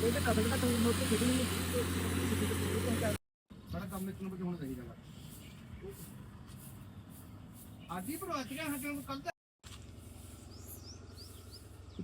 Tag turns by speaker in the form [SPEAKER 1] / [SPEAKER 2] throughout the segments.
[SPEAKER 1] ਇਹਦੇ ਕਦਮ ਦਾ ਤੁਹਾਨੂੰ ਮੋਟੇ ਖੇਡੀ ਨਹੀਂ ਸਾਡਾ ਕੰਮ ਇੱਕ ਨੰਬਰ ਤੇ ਹੋਣਾ ਚਾਹੀਦਾ ਵਾ। ਆਦੀ ਪ੍ਰਵਾਸੀਆਂ ਹਟਣ ਨੂੰ
[SPEAKER 2] ਕੱਲ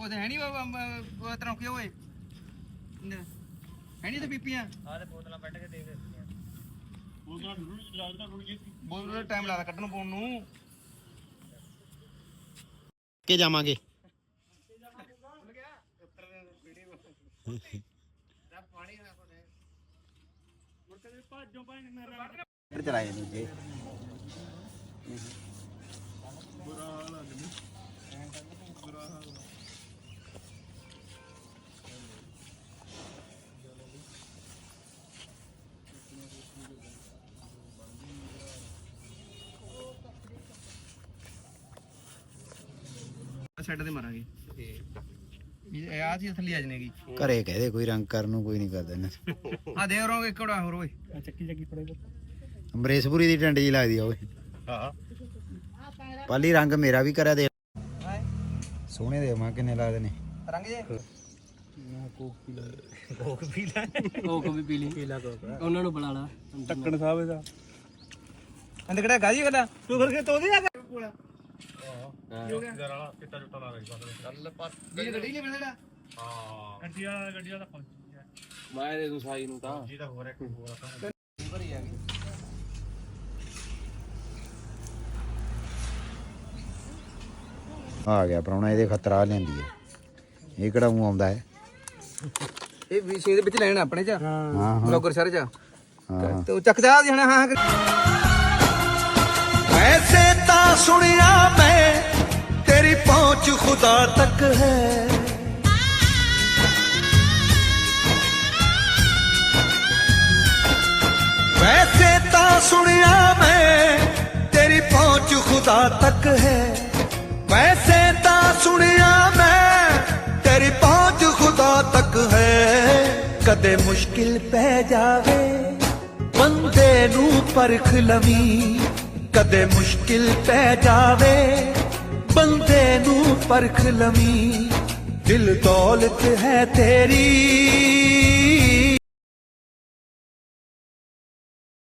[SPEAKER 1] ਉਹ ਤਾਂ ਹੈ ਨਹੀਂ ਉਹ ਤਰ੍ਹਾਂ ਕਿ ਓਏ। ਹੈ ਨਹੀਂ ਤੇ ਪੀਪੀਆਂ
[SPEAKER 2] ਆਲੇ ਬੋਤਲਾਂ ਕੱਢ ਕੇ ਦੇ ਦਿੱਤੀਆਂ।
[SPEAKER 1] ਬਹੁਤ ਟਾਈਮ ਲੱਗਦਾ ਕੱਢਣ ਪਾਉਣ ਨੂੰ।
[SPEAKER 3] ਕੇ ਜਾਵਾਂਗੇ। ਚਲਾਏ ਦੂਜੇ।
[SPEAKER 1] ਸੈੱਟ ਤੇ ਮਾਰਾਂਗੇ। ਇਹ ਆ ਚੀਜ਼ ਥੱਲੇ ਆ ਜਣੇਗੀ।
[SPEAKER 3] ਘਰੇ ਕਹਦੇ ਕੋਈ ਰੰਗ ਕਰਨ ਨੂੰ ਕੋਈ ਨਹੀਂ ਕਰਦਾ ਇਹਨਾਂ
[SPEAKER 1] ਆ ਦੇ ਰੋਂਗੇ ਇੱਕ ਹੋਰ ਹੋਰ ਓਏ।
[SPEAKER 2] ਚੱਕੀ ਚੱਕੀ ਪੜੇ
[SPEAKER 3] ਅੰਬਰੇਸ਼ਪੁਰੀ ਦੀ ਟੰਡੀ ਜੀ ਲੱਗਦੀ ਆ ਓਏ।
[SPEAKER 1] ਹਾਂ।
[SPEAKER 3] ਪਾਲੀ ਰੰਗ ਮੇਰਾ ਵੀ ਕਰਿਆ ਦੇ। ਸੋਹਣੇ ਦੇ ਮਾਂ ਕਿੰਨੇ ਲੱਗਦੇ ਨੇ
[SPEAKER 1] ਰੰਗ ਜੇ।
[SPEAKER 2] ਕੋਕ ਵੀ ਪੀ ਲਈ। ਪੀਲਾ ਕੋਕ ਉਹਨਾਂ ਨੂੰ ਬੁਲਾ ਲਾ।
[SPEAKER 1] ਟੱਕਣ ਸਾਹਿਬ ਇਹਦਾ। ਅੰਦਰ ਕਿਹੜਾ ਗਾਜੀ ਕਦਾ ਤੂੰ ਫਿਰ ਕੇ ਤੋਦੀ ਆ? ਕੋਲਾ ਕੀ ਹੋ ਗਿਆ? ਜਰਾ ਵਾਲਾ ਚਿੱਟਾ ਚੁੱਟਾ ਲਾ ਰਹੀ ਗੱਲ ਪਰ ਗੱਡੀ ਨਹੀਂ ਮਿਲਦਾ ਹਾਂ। ਗੱਡੀ ਵਾਲਾ ਗੱਡੀ ਵਾਲਾ
[SPEAKER 2] ਮੈਂ ਦੇ ਦੂੰ ਸਾਈ ਨੂੰ ਤਾਂ।
[SPEAKER 1] ਜੀ ਦਾ ਹੋਰ ਇੱਕ ਹੋਰ ਆਪਾਂ ਭਰੀ ਆ ਗਈ।
[SPEAKER 3] ਆ ਗਿਆ ਪ੍ਰਾਹੁਣਾ ਇਹਦੇ ਖਤਰਾ ਲੈਂਦੀ ਹੈ। ਇਹ ਕਿਹੜਾ ਮੂੰਹ ਆਉਂਦਾ ਹੈ?
[SPEAKER 1] ਇਹ ਵਿਸ਼ੇ ਦੇ ਵਿੱਚ ਲੈਣਾ ਆਪਣੇ ਚ।
[SPEAKER 3] ਹਾਂ ਹਾਂ।
[SPEAKER 1] ਬਲੌਗਰ ਸਾਰੇ ਚ।
[SPEAKER 3] ਹਾਂ।
[SPEAKER 1] ਤੇ ਉਹ ਚੱਕਦਾ ਜਣਾ ਹਾਂ ਹਾਂ।
[SPEAKER 4] वैसे ਸੁਣਿਆ ਮੈਂ, ਤੇਰੀ ਪਹੁੰਚ ਖੁਦਾ ਤੱਕ ਹੈ। ਵੈਸੇ ਤਾਂ ਸੁਣਿਆ ਮੈਂ, ਤੇਰੀ ਪਹੁੰਚ ਖੁਦਾ ਤੱਕ ਹੈ। ਵੈਸੇ ਤਾਂ ਸੁਣਿਆ ਮੈਂ, ਤੇਰੀ ਪਹੁੰਚ ਖੁਦਾ ਤੱਕ ਹੈ। ਕਦੇ ਮੁਸ਼ਕਿਲ ਪੈ ਜਾਵੇ, ਬੰਦੇ ਨੂੰ ਪਰਖ ਲਵੀ। ਕਦੇ ਮੁਸ਼ਕਿਲ ਪੈ ਜਾਵੇ ਬੰਦੇ ਨੂੰ ਪਰਖ ਲਵੀ ਦਿਲ ਦੌਲਤ ਹੈ ਤੇਰੀ।